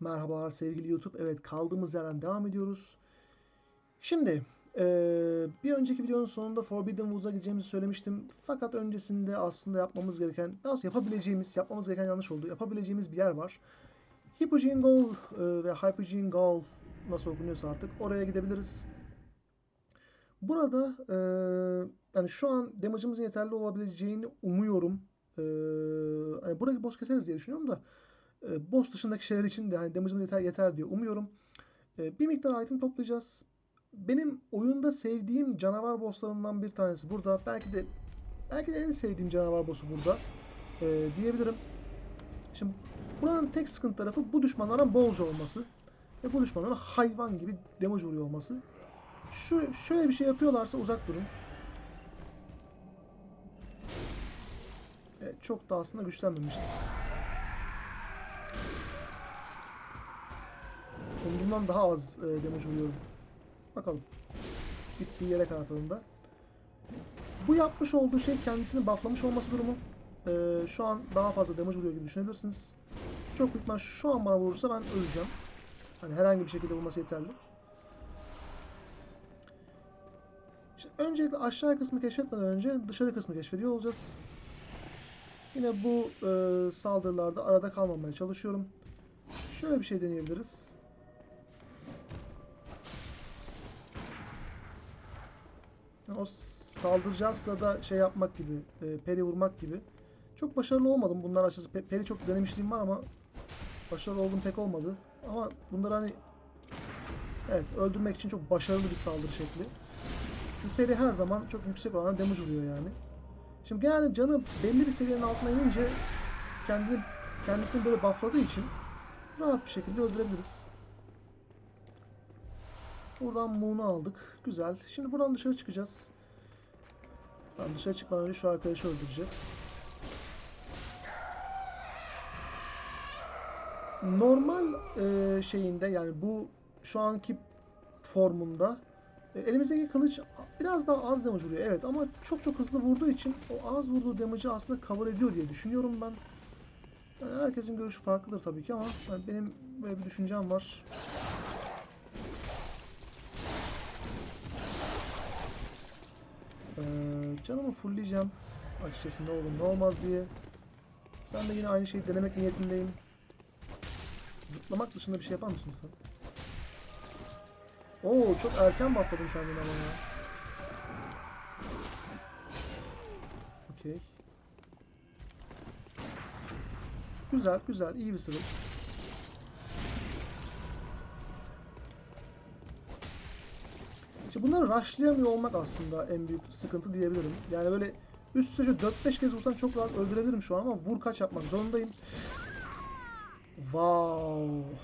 Merhabalar sevgili YouTube. Evet kaldığımız yerden devam ediyoruz. Şimdi eee, bir önceki videonun sonunda Forbidden Woods'a gideceğimizi söylemiştim. Fakat öncesinde aslında yapmamız gereken, daha doğrusu yapabileceğimiz, yapmamız gereken yanlış oldu. Yapabileceğimiz bir yer var. Hypogene Gall eee, ve Hypogene Gall nasıl okunuyorsa artık oraya gidebiliriz. Burada eee, yani şu an damage'ımızın yeterli olabileceğini umuyorum. Eee hani buradaki boss keseriz diye düşünüyorum da e, boss dışındaki şeyler için de hani damage'ım yeter yeter diye umuyorum. E, bir miktar item toplayacağız. Benim oyunda sevdiğim canavar bosslarından bir tanesi burada. Belki de belki de en sevdiğim canavar boss'u burada e, diyebilirim. Şimdi buranın tek sıkıntı tarafı bu düşmanlara bolca olması ve bu düşmanlara hayvan gibi damage vuruyor olması. Şu şöyle bir şey yapıyorlarsa uzak durun. Evet, çok da aslında güçlenmemişiz. Umduğumdan daha az e, damage vuruyorum. Bakalım. Gittiği yere kartında. Bu yapmış olduğu şey kendisini bufflamış olması durumu. E, şu an daha fazla damage vuruyor gibi düşünebilirsiniz. Çok büyük şu an bana vurursa ben öleceğim. Hani herhangi bir şekilde vurması yeterli. İşte öncelikle aşağı kısmı keşfetmeden önce dışarı kısmı keşfediyor olacağız. Yine bu e, saldırılarda arada kalmamaya çalışıyorum. Şöyle bir şey deneyebiliriz. O saldıracağı sırada şey yapmak gibi, e, peri vurmak gibi. Çok başarılı olmadım. Bunlar açıkçası pe- peri çok denemişliğim var ama başarılı olduğum pek olmadı. Ama bunlar hani evet öldürmek için çok başarılı bir saldırı şekli. Çünkü peri her zaman çok yüksek oranda damage vuruyor yani. Şimdi genelde canı belli bir seviyenin altına inince kendini kendisini böyle buffladığı için rahat bir şekilde öldürebiliriz. Buradan Moon'u aldık. Güzel. Şimdi buradan dışarı çıkacağız. Tamam, dışarı çıkmadan önce şu arkadaşı öldüreceğiz. Normal e, şeyinde yani bu şu anki formunda e, elimizdeki kılıç biraz daha az damage vuruyor. Evet ama çok çok hızlı vurduğu için o az vurduğu damage'ı aslında cover ediyor diye düşünüyorum ben. Yani herkesin görüşü farklıdır tabii ki ama yani benim böyle bir düşüncem var. Ee, canımı fullleyeceğim. Açıkçası ne olur ne olmaz diye. Sen de yine aynı şeyi denemek niyetindeyim. Zıplamak dışında bir şey yapar mısın lütfen? Oo çok erken buffladın kendini ama ya. Okey. Güzel güzel iyi bir sırıl. İşte bunları rushlayamıyor olmak aslında en büyük sıkıntı diyebilirim. Yani böyle üst üste 4-5 kez vursam çok rahat öldürebilirim şu an ama vur kaç yapmak zorundayım. Wow.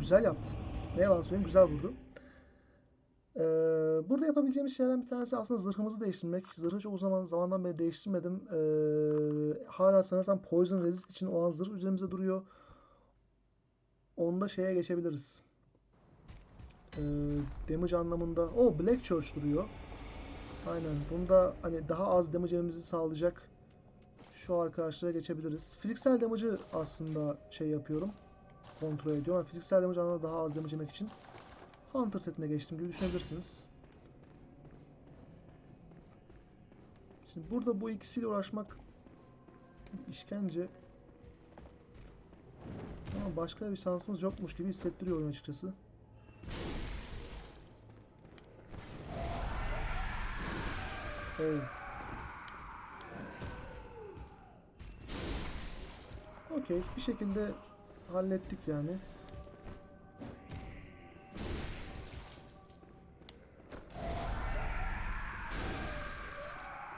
Güzel yaptı. Ne yalan söyleyeyim güzel vurdu. Ee, burada yapabileceğimiz şeylerden bir tanesi aslında zırhımızı değiştirmek. Zırhı çok zaman zamandan beri değiştirmedim. Ee, hala sanırsam Poison Resist için olan zırh üzerimizde duruyor. Onda şeye geçebiliriz. Ee, damage anlamında. O Black Church duruyor. Aynen. Bunda hani daha az damage yememizi sağlayacak şu arkadaşlara geçebiliriz. Fiziksel damage'ı aslında şey yapıyorum. Kontrol ediyorum. Yani fiziksel damage anlamında daha az damage yemek için Hunter setine geçtim gibi düşünebilirsiniz. Şimdi burada bu ikisiyle uğraşmak işkence. Başka bir şansımız yokmuş gibi hissettiriyor oyun açıkçası. Evet. Okey. Bir şekilde hallettik yani.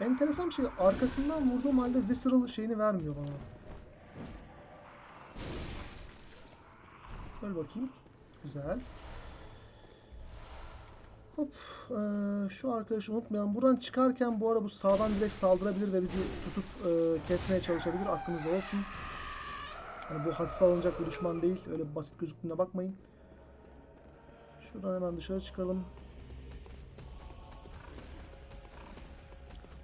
Enteresan bir şey. Arkasından vurduğum halde Visceral şeyini vermiyor bana. Öl bakayım. Güzel. Hop. eee, şu arkadaşı unutmayalım. Buradan çıkarken bu ara bu sağdan direkt saldırabilir ve bizi tutup eee, kesmeye çalışabilir. Aklınızda olsun. Yani bu hafife alınacak bir düşman değil. Öyle basit gözüktüğüne bakmayın. Şuradan hemen dışarı çıkalım.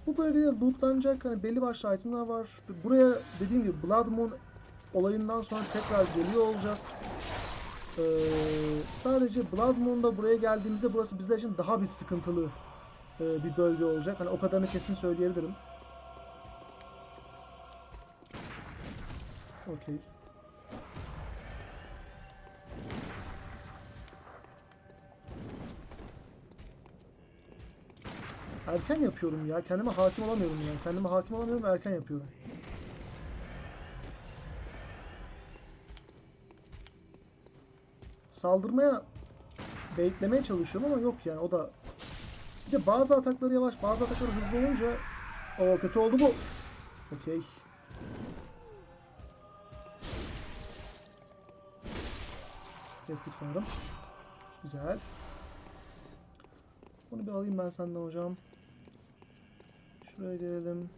Bu bölgede lootlanacak hani belli başlı itemler var. Buraya dediğim gibi Blood Moon olayından sonra tekrar geliyor olacağız. Ee, sadece Blood Moon'da buraya geldiğimizde burası bizler için daha bir sıkıntılı e, bir bölge olacak. Hani o kadarını kesin söyleyebilirim. Okey. Erken yapıyorum ya. Kendime hakim olamıyorum ya. Kendime hakim olamıyorum erken yapıyorum. Saldırmaya beklemeye çalışıyorum ama yok yani o da bir de bazı atakları yavaş bazı atakları hızlı olunca o kötü oldu bu. Okey. Kestik sanırım. Güzel. Bunu bir alayım ben senden hocam. Şuraya gelelim.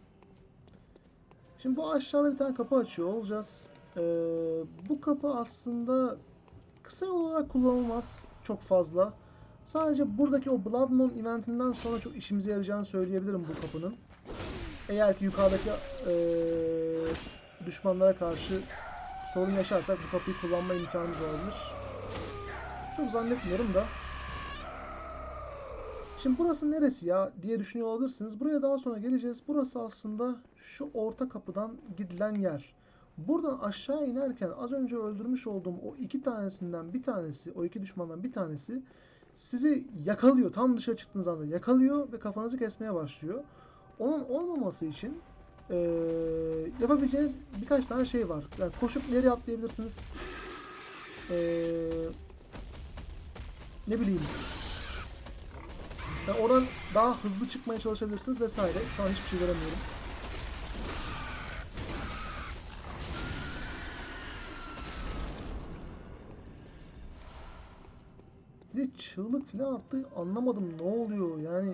Şimdi bu aşağıda bir tane kapı açıyor olacağız. Ee, bu kapı aslında kısa olarak kullanılmaz çok fazla. Sadece buradaki o Blood Moon eventinden sonra çok işimize yarayacağını söyleyebilirim bu kapının. Eğer ki yukarıdaki ee, düşmanlara karşı sorun yaşarsak bu kapıyı kullanma imkanımız olabilir. Çok zannetmiyorum da. Şimdi burası neresi ya diye düşünüyor olabilirsiniz. Buraya daha sonra geleceğiz. Burası aslında şu orta kapıdan gidilen yer. Buradan aşağı inerken az önce öldürmüş olduğum o iki tanesinden bir tanesi, o iki düşmandan bir tanesi sizi yakalıyor. Tam dışarı çıktığınız anda yakalıyor ve kafanızı kesmeye başlıyor. Onun olmaması için eee, yapabileceğiniz birkaç tane şey var. Yani koşup ileri atlayabilirsiniz. Eee, ne bileyim yani oradan daha hızlı çıkmaya çalışabilirsiniz vesaire. Şu an hiçbir şey göremiyorum. De çığlık falan attı. Anlamadım ne oluyor yani.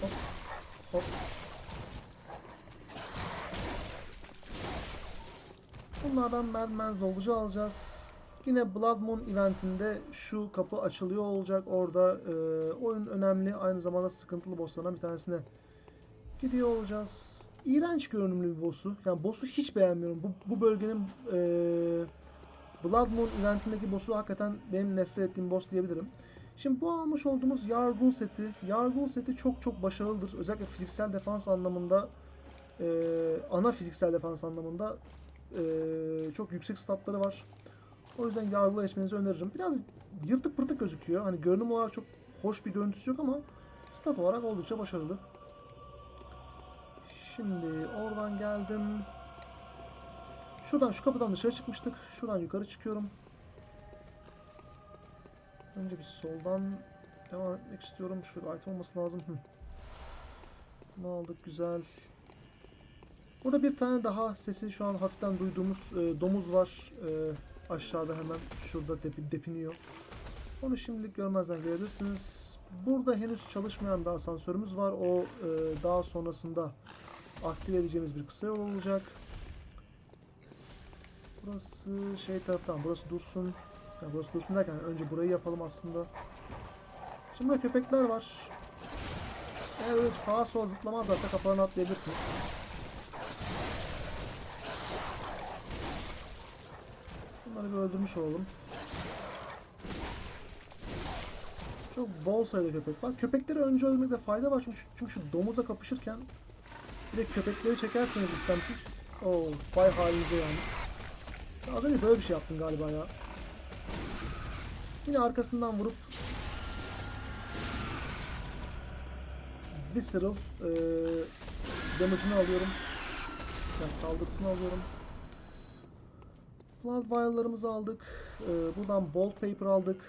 Hop hop. Bunlardan Madman's dolgucu alacağız. Yine Blood Moon eventinde şu kapı açılıyor olacak. Orada e, oyun önemli. Aynı zamanda sıkıntılı bosslardan bir tanesine gidiyor olacağız. İğrenç görünümlü bir boss'u. Yani boss'u hiç beğenmiyorum. Bu, bu bölgenin e, Blood Moon eventindeki boss'u hakikaten benim nefret ettiğim boss diyebilirim. Şimdi bu almış olduğumuz Yargul seti. Yargul seti çok çok başarılıdır. Özellikle fiziksel defans anlamında e, ana fiziksel defans anlamında e, çok yüksek statları var. O yüzden yargıla geçmenizi öneririm. Biraz yırtık pırtık gözüküyor. Hani görünüm olarak çok hoş bir görüntüsü yok ama stat olarak oldukça başarılı. Şimdi oradan geldim. Şuradan şu kapıdan dışarı çıkmıştık. Şuradan yukarı çıkıyorum. Önce bir soldan devam etmek istiyorum. Şurada item olması lazım. Hı. Bunu aldık güzel. Burada bir tane daha sesi şu an hafiften duyduğumuz e, domuz var. E, aşağıda hemen şurada depi, depiniyor. Onu şimdilik görmezden gelebilirsiniz. Burada henüz çalışmayan bir asansörümüz var. O e, daha sonrasında aktive edeceğimiz bir kısa yol olacak. Burası şey taraftan, burası dursun. Yani burası dursun derken önce burayı yapalım aslında. Şimdi burada köpekler var. Eğer öyle sağa sola zıplamazlarsa kafalarını atlayabilirsiniz. Bunları bir öldürmüş olalım. Çok bol sayıda köpek var. Köpekleri önce öldürmekte fayda var çünkü, çünkü şu domuzla kapışırken bir de köpekleri çekerseniz istemsiz o vay halinize yani. Sen az önce böyle bir şey yaptın galiba ya. Yine arkasından vurup Visceral e, damage'ını alıyorum. Yani saldırısını alıyorum. Blood Vial'larımızı aldık. Ee, buradan Bolt Paper aldık.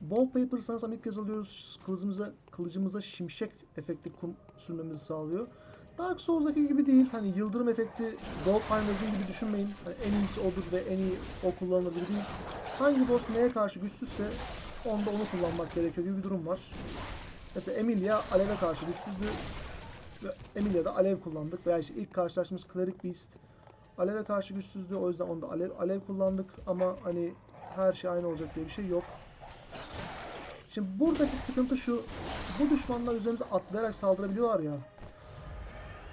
Bolt Paper sanırsam ilk kez alıyoruz. Kılıcımıza, kılıcımıza şimşek efekti kum sürmemizi sağlıyor. Dark Souls'daki gibi değil. Hani yıldırım efekti Gold Finalizing gibi düşünmeyin. Hani en iyisi odur ve en iyi o kullanılır gibi değil. Hangi boss neye karşı güçsüzse onda onu kullanmak gerekiyor gibi bir durum var. Mesela Emilia aleve karşı güçsüzdü. Emilia'da alev kullandık. Veya işte ilk karşılaştığımız Cleric Beast Aleve karşı güçsüzdü. O yüzden onda alev, alev kullandık. Ama hani her şey aynı olacak diye bir şey yok. Şimdi buradaki sıkıntı şu. Bu düşmanlar üzerimize atlayarak saldırabiliyorlar ya.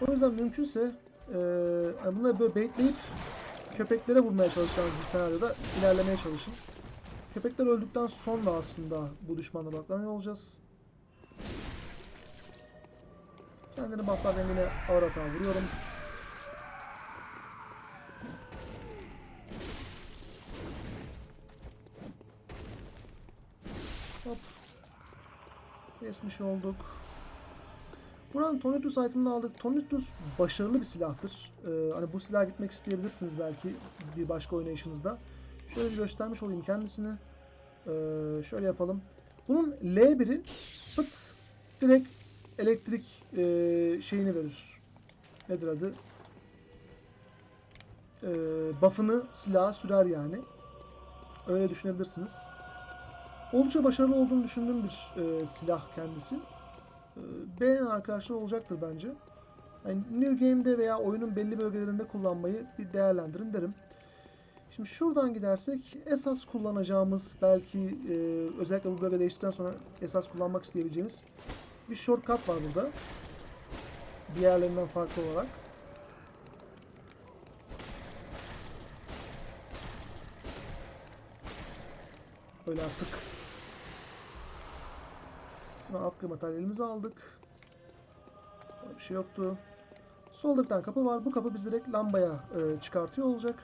O yüzden mümkünse yani bunları böyle baitleyip köpeklere vurmaya çalışacağınız bir senaryoda ilerlemeye çalışın. Köpekler öldükten sonra aslında bu düşmanla odaklanıyor olacağız. Kendini bufflar rengine ağır hata vuruyorum. Hop. Kesmiş olduk. Buranın Tonitus item'ını aldık. Tonitus başarılı bir silahtır. Ee, hani bu silah gitmek isteyebilirsiniz belki bir başka oynayışınızda. Şöyle bir göstermiş olayım kendisini. Ee, şöyle yapalım. Bunun L1'i fıt direkt elektrik e, şeyini verir. Nedir adı? Ee, buff'ını silaha sürer yani. Öyle düşünebilirsiniz. Oldukça başarılı olduğunu düşündüğüm bir e, silah kendisi. E, beğenen arkadaşlar olacaktır bence. Yani New Game'de veya oyunun belli bölgelerinde kullanmayı bir değerlendirin derim. Şimdi şuradan gidersek esas kullanacağımız belki e, özellikle bu bölge değiştikten sonra esas kullanmak isteyebileceğimiz bir shortcut var burada. Diğerlerinden farklı olarak. Böyle artık Buna upgrade materyalimizi aldık. Böyle bir şey yoktu. Soldaktan kapı var. Bu kapı bizi direkt lambaya e, çıkartıyor olacak.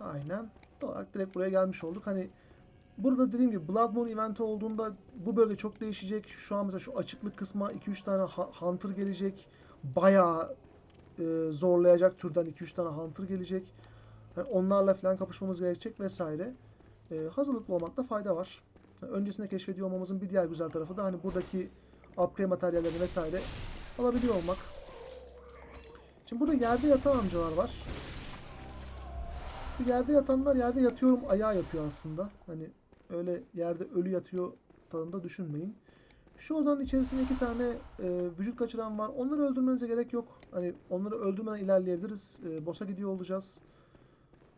Aynen. Olarak direkt buraya gelmiş olduk. Hani burada dediğim gibi Blood eventi olduğunda bu bölge çok değişecek. Şu an mesela şu açıklık kısma 2-3 tane Hunter gelecek. Bayağı e, zorlayacak türden 2-3 tane Hunter gelecek. Yani onlarla falan kapışmamız gerekecek vesaire. E, hazırlıklı olmakta fayda var. Öncesinde keşfediyor olmamızın bir diğer güzel tarafı da hani buradaki upgrade materyallerini vesaire alabiliyor olmak. Şimdi burada yerde yatan amcalar var. Bu yerde yatanlar yerde yatıyorum ayağı yapıyor aslında. Hani öyle yerde ölü yatıyor tadında düşünmeyin. Şu odanın içerisinde iki tane e, vücut kaçıran var. Onları öldürmenize gerek yok. Hani onları öldürmeden ilerleyebiliriz. E, boss'a gidiyor olacağız.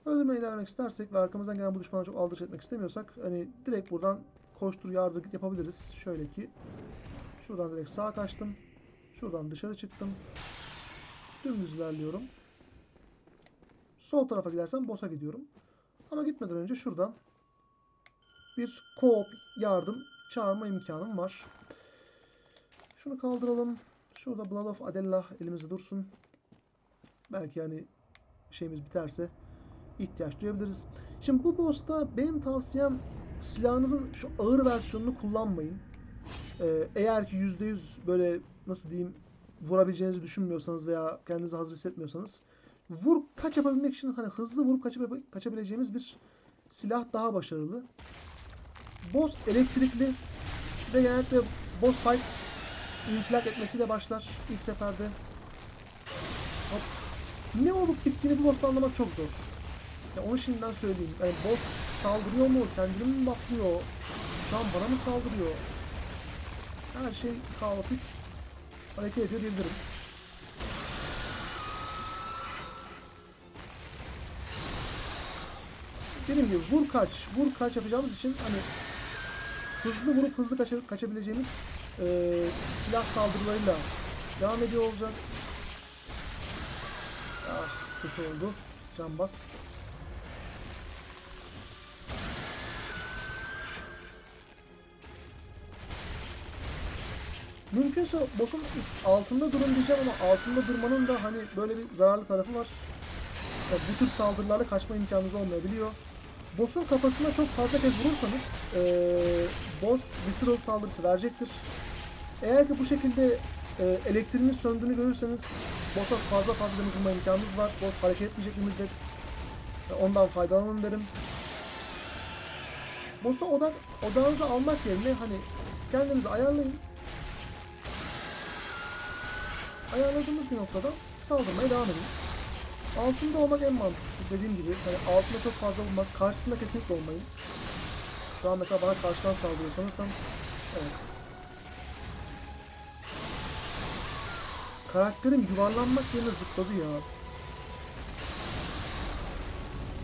Öldürmeye ilerlemek istersek ve arkamızdan gelen bu düşmana çok aldırış etmek istemiyorsak hani direkt buradan koştur yardır yapabiliriz. Şöyle ki şuradan direkt sağa kaçtım. Şuradan dışarı çıktım. Dümdüz ilerliyorum. Sol tarafa gidersem boss'a gidiyorum. Ama gitmeden önce şuradan bir co-op yardım çağırma imkanım var. Şunu kaldıralım. Şurada Blood of Adella elimizde dursun. Belki yani şeyimiz biterse ihtiyaç duyabiliriz. Şimdi bu boss'ta benim tavsiyem silahınızın şu ağır versiyonunu kullanmayın. Ee, eğer ki %100 böyle nasıl diyeyim vurabileceğinizi düşünmüyorsanız veya kendinizi hazır hissetmiyorsanız vur kaç yapabilmek için hani hızlı vurup kaçıp, kaçabileceğimiz bir silah daha başarılı. Boss elektrikli ve genellikle boss fight infilak etmesiyle başlar ilk seferde. Hop. Ne olup bittiğini bu boss'ta anlamak çok zor. Ya onu şimdiden söyleyeyim. Yani boss saldırıyor mu? Kendini mi bufflıyor? Şu an bana mı saldırıyor? Her şey kaotik hareket ediyor diyebilirim. Dediğim gibi vur kaç, vur kaç yapacağımız için hani hızlı vurup hızlı kaça- kaçabileceğimiz eee, silah saldırılarıyla devam ediyor olacağız. Ah kötü oldu. Can bas. Mümkünse boss'un altında durun diyeceğim ama altında durmanın da hani böyle bir zararlı tarafı var. Ya bu tür saldırılarla kaçma imkanınız olmayabiliyor. Boss'un kafasına çok fazla kez vurursanız eee boss visceral saldırısı verecektir. Eğer ki bu şekilde e, elektriğinin söndüğünü görürseniz boss'a fazla fazla vurma imkanınız var. Boss hareket etmeyecek bir müddet. E, Ondan faydalanın derim. Boss'a odak, odağınızı almak yerine hani kendinizi ayarlayın. Ayarladığımız bir noktada saldırmaya devam edin. Altında olmak en mantıklısı dediğim gibi. Hani altında çok fazla olmaz. Karşısında kesinlikle olmayın. Şu an mesela bana karşıdan saldırıyor sanırsam. Evet. Karakterim yuvarlanmak yerine zıpladı ya.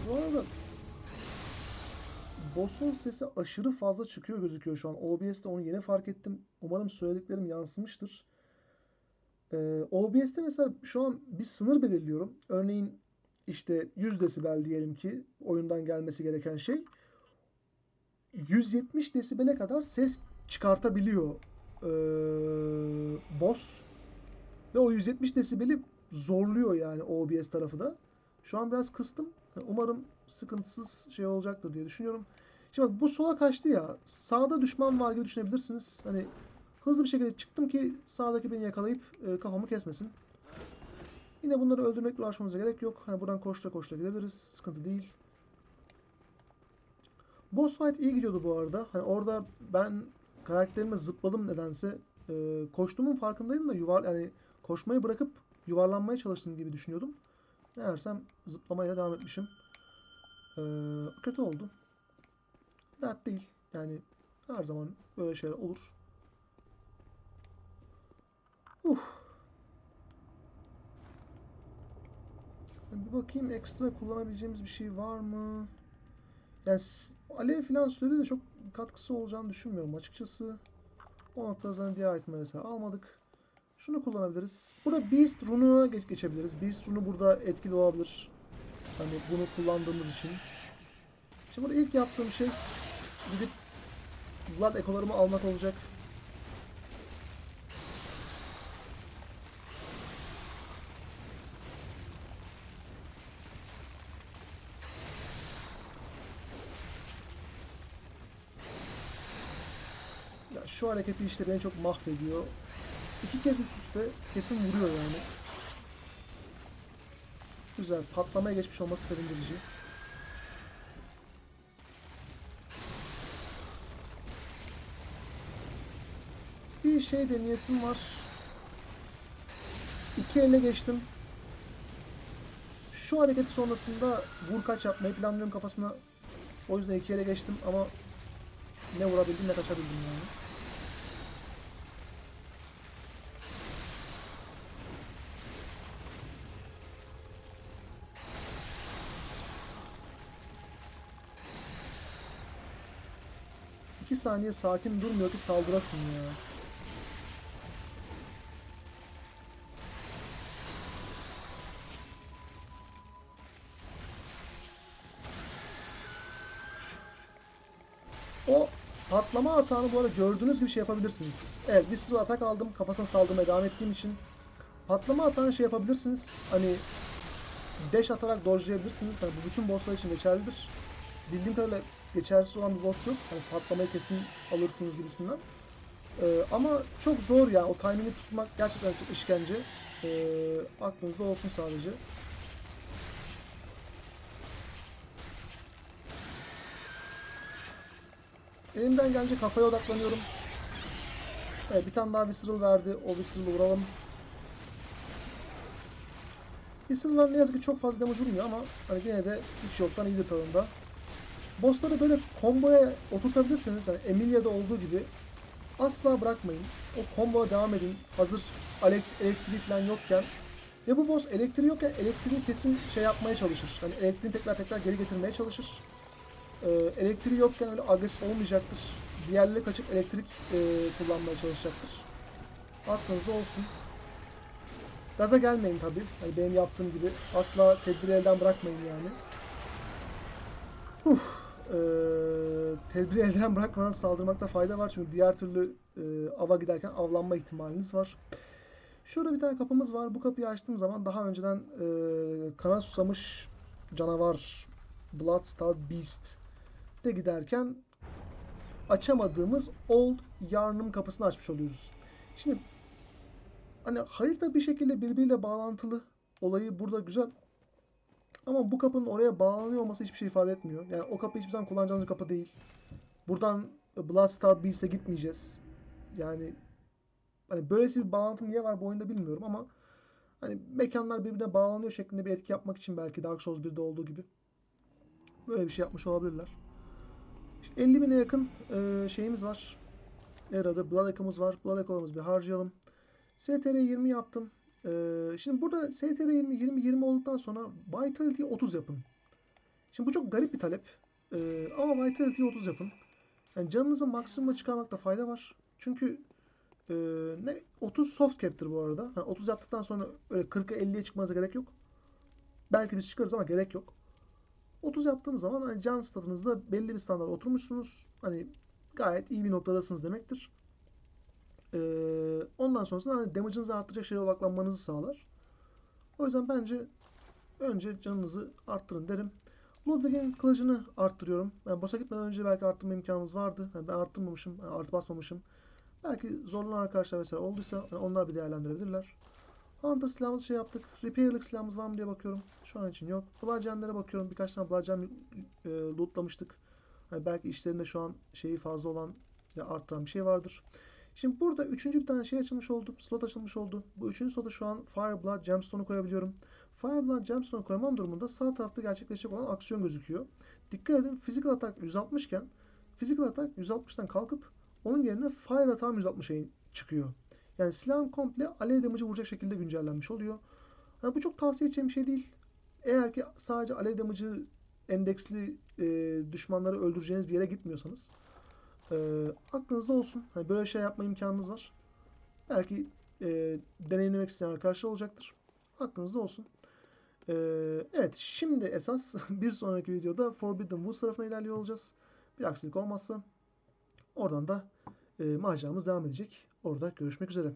Bu arada boss'un sesi aşırı fazla çıkıyor gözüküyor şu an. OBS'te onu yeni fark ettim. Umarım söylediklerim yansımıştır. Ee, OBS'te mesela şu an bir sınır belirliyorum. Örneğin işte 100 desibel diyelim ki oyundan gelmesi gereken şey. 170 desibele kadar ses çıkartabiliyor ee, boss. Ve o 170 desibeli zorluyor yani OBS tarafı da. Şu an biraz kıstım. Umarım sıkıntısız şey olacaktır diye düşünüyorum. Şimdi bu sola kaçtı ya. Sağda düşman var gibi düşünebilirsiniz. Hani hızlı bir şekilde çıktım ki sağdaki beni yakalayıp e, kafamı kesmesin. Yine bunları öldürmekle uğraşmamıza gerek yok. Hani buradan koştura koştura gidebiliriz. Sıkıntı değil. Boss fight iyi gidiyordu bu arada. Hani orada ben karakterime zıpladım nedense. E, koştuğumun farkındaydım da yuvar yani koşmayı bırakıp yuvarlanmaya çalıştım gibi düşünüyordum. Meğersem zıplamaya devam etmişim. Ee, kötü oldu. Dert değil. Yani her zaman böyle şeyler olur. Uh. Bir bakayım ekstra kullanabileceğimiz bir şey var mı? Yani alev falan sürede de çok katkısı olacağını düşünmüyorum açıkçası. O noktada zaten diğer itemleri mesela almadık. Şunu kullanabiliriz. Burada Beast Rune'una geç geçebiliriz. Beast Rune'u burada etkili olabilir. Hani bunu kullandığımız için. Şimdi burada ilk yaptığım şey gidip Blood ekolarımı almak olacak. Ya şu hareketi işte beni çok mahvediyor. İki kez üst üste kesin vuruyor yani. Güzel. Patlamaya geçmiş olması sevindirici. Bir şey deneyesim var. İki elle geçtim. Şu hareketi sonrasında vur kaç yapmayı planlıyorum kafasına. O yüzden iki ele geçtim ama ne vurabildim ne kaçabildim yani. Saniye sakin durmuyor ki saldırasın ya. O patlama atağını bu arada gördüğünüz gibi şey yapabilirsiniz. Evet sürü atak aldım kafasına saldırmaya devam ettiğim için. Patlama atağını şey yapabilirsiniz. Hani dash atarak dodge'layabilirsiniz. Hani bu bütün bosslar için geçerlidir. Bildiğim kadarıyla geçersiz olan bir boss yok. Hani patlamayı kesin alırsınız gibisinden. Ee, ama çok zor ya. O timing'i tutmak gerçekten çok işkence. Ee, aklınızda olsun sadece. Elimden gelince kafaya odaklanıyorum. Evet bir tane daha Visceral verdi. O Visceral'ı vuralım. Visceral'lar ne yazık ki çok fazla damage vurmuyor ama hani yine de hiç yoktan iyidir tadında. Bossları böyle komboya oturtabilirseniz hani Emilia'da olduğu gibi asla bırakmayın. O komboya devam edin. Hazır elek- elektriği falan yokken. Ve bu boss elektriği yokken elektriği kesin şey yapmaya çalışır. Hani elektriği tekrar tekrar geri getirmeye çalışır. Ee, elektriği yokken öyle agresif olmayacaktır. Diğerleri kaçıp elektrik e, kullanmaya çalışacaktır. Aklınızda olsun. Gaza gelmeyin tabi. Hani benim yaptığım gibi. Asla tedbiri elden bırakmayın yani. Uf, e, tedbiri elden bırakmadan saldırmakta fayda var. Çünkü diğer türlü e, ava giderken avlanma ihtimaliniz var. Şurada bir tane kapımız var. Bu kapıyı açtığım zaman daha önceden e, kana susamış canavar Bloodstar Beast de giderken açamadığımız Old Yarnum kapısını açmış oluyoruz. Şimdi hani harita bir şekilde birbiriyle bağlantılı olayı burada güzel. Ama bu kapının oraya bağlanıyor olması hiçbir şey ifade etmiyor. Yani o kapı hiçbir zaman kullanacağımız kapı değil. Buradan Bloodstar Beast'e gitmeyeceğiz. Yani hani böylesi bir bağlantı niye var bu oyunda bilmiyorum ama hani mekanlar birbirine bağlanıyor şeklinde bir etki yapmak için belki Dark Souls 1'de olduğu gibi böyle bir şey yapmış olabilirler. İşte 50 bine yakın e, şeyimiz var. Erada Blood Echo'muz var. Blood Echo'larımızı bir harcayalım. STR 20 yaptım. E, şimdi burada STR 20, 20, 20 olduktan sonra Vitality 30 yapın. Şimdi bu çok garip bir talep. Ee, ama Vitality'yi 30 yapın. Yani canınızı maksimuma çıkarmakta fayda var. Çünkü e, ne 30 soft cap'tir bu arada. Hani 30 yaptıktan sonra öyle 40'a 50'ye çıkmanıza gerek yok. Belki biz çıkarız ama gerek yok. 30 yaptığınız zaman hani can statınızda belli bir standart oturmuşsunuz. Hani gayet iyi bir noktadasınız demektir. Ee, ondan sonrasında hani damage'ınızı arttıracak şeye odaklanmanızı sağlar. O yüzden bence önce canınızı arttırın derim. Ludwig'in kılıcını arttırıyorum. Yani boss'a gitmeden önce belki arttırma imkanımız vardı. Yani ben arttırmamışım, yani artı basmamışım. Belki zorlanan arkadaşlar vesaire olduysa yani onlar bir değerlendirebilirler. Hunter silahımızı şey yaptık. Repair'lık silahımız var mı diye bakıyorum. Şu an için yok. Bludgeon'lere bakıyorum. Birkaç tane Bludgeon e, lootlamıştık. Hani belki işlerinde şu an şeyi fazla olan ya arttıran bir şey vardır. Şimdi burada üçüncü bir tane şey açılmış oldu. Slot açılmış oldu. Bu üçüncü slota şu an Fireblood Gemstone'u koyabiliyorum. Fireblood Gemstone'u koymam durumunda sağ tarafta gerçekleşecek olan aksiyon gözüküyor. Dikkat edin Physical Attack 160 iken Physical Attack 160'tan kalkıp onun yerine Fire Attack 160'a çıkıyor. Yani silahın komple alev damage'ı vuracak şekilde güncellenmiş oluyor. Yani bu çok tavsiye edeceğim bir şey değil. Eğer ki sadece alev damage'ı endeksli e, düşmanları öldüreceğiniz bir yere gitmiyorsanız e, aklınızda olsun. Hani böyle şey yapma imkanınız var. Belki e, deneyimlemek isteyen arkadaşlar olacaktır. Aklınızda olsun. E, evet şimdi esas bir sonraki videoda Forbidden Woods tarafına ilerliyor olacağız. Bir aksilik olmazsa oradan da e, maceramız devam edecek. Orada görüşmek üzere.